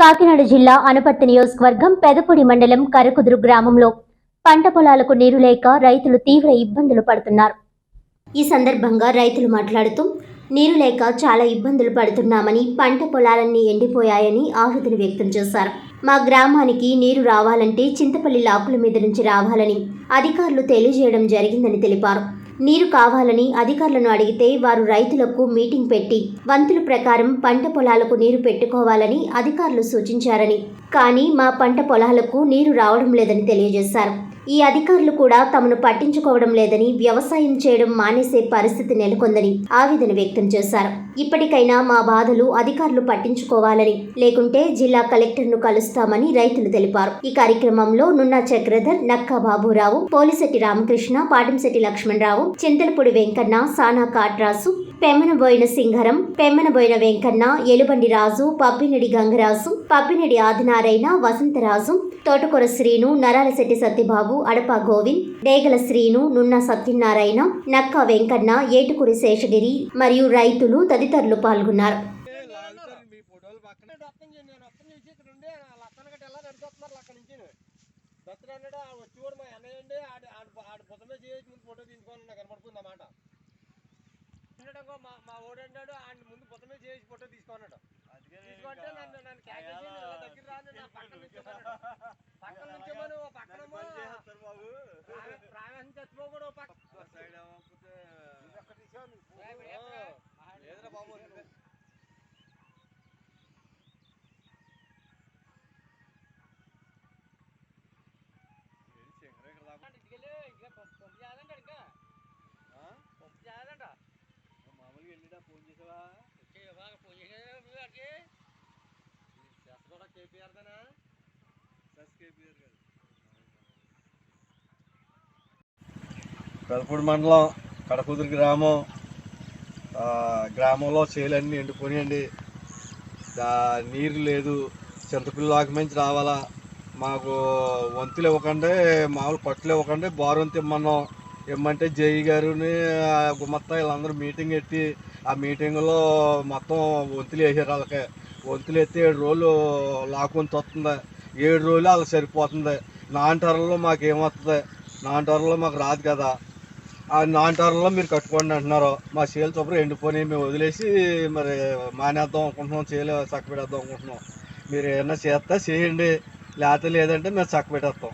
కాకినాడ జిల్లా అనపర్తి నియోజకవర్గం పెదపూడి మండలం కరకుదురు గ్రామంలో పంట పొలాలకు నీరు లేక రైతులు తీవ్ర ఇబ్బందులు పడుతున్నారు. ఈ సందర్భంగా రైతులు మాట్లాడుతూ నీరు లేక చాలా ఇబ్బందులు పడుతున్నామని పంట పొలాలన్నీ ఎండిపోయాయని ఆవేదన వ్యక్తం చేశారు. మా గ్రామానికి నీరు రావాలంటే చింతపల్లి లాకుల మీద నుంచి రావాలని అధికారులు తెలియజేయడం జరిగిందని తెలిపారు. నీరు కావాలని అధికారులను అడిగితే వారు రైతులకు మీటింగ్ పెట్టి వంతుల ప్రకారం పంట పొలాలకు నీరు పెట్టుకోవాలని అధికారులు సూచించారని. కానీ మా పంట పొలాలకు నీరు రావడం లేదని తెలియజేశారు. ఈ అధికారులు కూడా తమను పట్టించుకోవడం లేదని వ్యవసాయం చేయడం మానేసే పరిస్థితి నెలకొందని ఆవేదన వ్యక్తం చేశారు. ఇప్పటికైనా మా బాధలు అధికారులు పట్టించుకోవాలని లేకుంటే జిల్లా కలెక్టర్ను కలుస్తామని రైతులు తెలిపారు. ఈ కార్యక్రమంలో నున్నా చక్రధర్ నక్కా బాబురావు పోలిశెట్టి రామకృష్ణ పాటంశెట్టి లక్ష్మణరావు చింతలపూడి వెంకన్న సానా కాట్రాసు పెమ్మనబోయిన సింగరం పెమ్మనబోయిన వెంకన్న ఎలుబండి రాజు పబ్బినడి గంగరాజు పబ్బినడి ఆదినారాయణ వసంతరాజు తోటకూర శ్రీను నరాలశెట్టి సత్యబాబు అడప గోవింద్ డేగల శ్రీను నున్న సత్యనారాయణ నక్కా వెంకన్న ఏటుకూరి శేషగిరి మరియు రైతులు తదితరులు పాల్గొన్నారు. మీ పక్కన ముందు ఆయన చేసి ఫోటో తీసుకోన్నాడు తీసుకుంటే నన్ను నన్ను దగ్గర రాను నా పక్కన నుంచోమన్నాడు పక్కన నుంచోమను ఓ ఫోన్ చేసావా ఫోన్ చేసా కూడా కేపీఆర్ దానా సస్ కేపీఆర్ కాదు పెదపూడి మండలం కడకుదురు గ్రామం. ఆ, గ్రామంలో చేలన్నీ ఎండిపోయాయండి దా- నీరు లేదు. చింతపిల్లి ఆకుమించి రావాలా. మాకు వంతులు ఇవ్వకండి మామూలు పట్టులు ఇవ్వకండి బారు ఇమ్మన్నాం. ఏమంటే జేఈ గారుని మొత్తం వీళ్ళందరూ మీటింగ్ ఎత్తి ఆ మీటింగ్లో మొత్తం వంతులు వేసారు వాళ్ళకి. వంతులు ఎత్తి ఏడు రోజులు లాక్కొని వస్తుంది. ఏడు రోజులు వాళ్ళకి సరిపోతుంది. నాంటర్లో మాకు ఏమవుతుంది నాంటర్లో మాకు రాదు కదా. ఆ నాంటర్లో మీరు కట్టుకోండి అంటున్నారు. మా చేలు చొప్పులు ఎండిపోయి మేము వదిలేసి మరి మానేద్దాం అనుకుంటున్నాం. చేలు చక్క పెట్టేద్దాం అనుకుంటున్నాం. మీరు ఏమైనా చేస్తే చేయండి. లేకపోతే లేదంటే మేము చక్క పెట్టేస్తాం